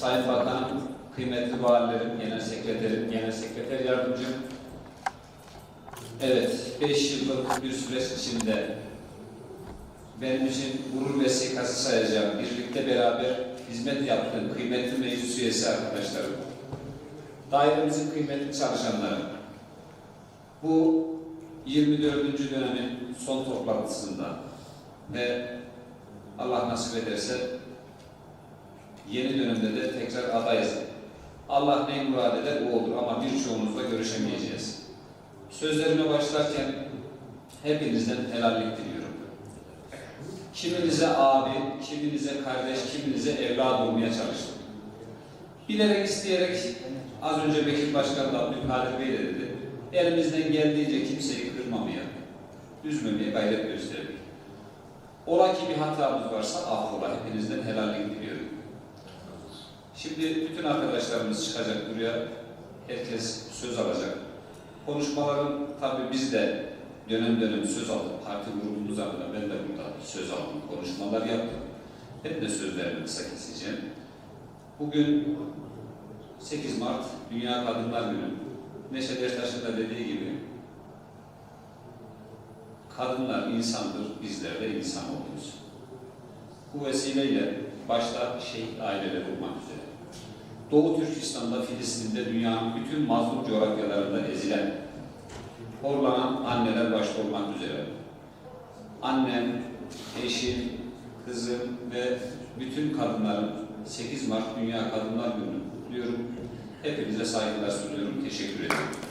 Sayın Bakanım, kıymetli valilerim, genel sekreterim, genel sekreter yardımcım. Evet, 5 yıllık bir süreç içinde benim için gurur vesikası sayacağım. Birlikte beraber hizmet yaptığım kıymetli meclis üyesi arkadaşlarım. Dairemizin kıymetli çalışanları. Bu 24. dönemin son toplantısında ve Allah nasip ederse yeni dönemde de tekrar adayız. Allah ne murad eder o olur ama birçoğumuzla görüşemeyeceğiz. Sözlerime başlarken hepinizden helallik diliyorum. Kiminize abi, kiminize kardeş, kiminize evlat olmaya çalıştım. Bilerek isteyerek az önce Bekir Başkan da Abdülkadir Bey de dedi. Elimizden geldiğince kimseyi kırmamaya, üzmemeye gayret gösterdik. Ola ki bir hatamız varsa affola. Hepinizden helallik diliyorum. Şimdi bütün arkadaşlarımız çıkacak buraya. Herkes söz alacak. Konuşmaların tabii biz de dönem dönem söz aldık. Parti grubumuz adına ben de burada söz aldım. Konuşmalar yaptım. Hep de sözlerimi kısa keseceğim. Bugün 8 Mart Dünya Kadınlar Günü. Neşet Ertaş'ın da dediği gibi kadınlar insandır, bizler de insan oluyoruz. Bu vesileyle başta şehit aileleri olmak üzere, Doğu Türkistan'da, Filistin'de, dünyanın bütün mazlum coğrafyalarında ezilen, horlanan anneler başta olmak üzere, annem, eşim, kızım ve bütün kadınların 8 Mart Dünya Kadınlar Günü kutluyorum. Hepinize saygılar sunuyorum. Teşekkür ederim.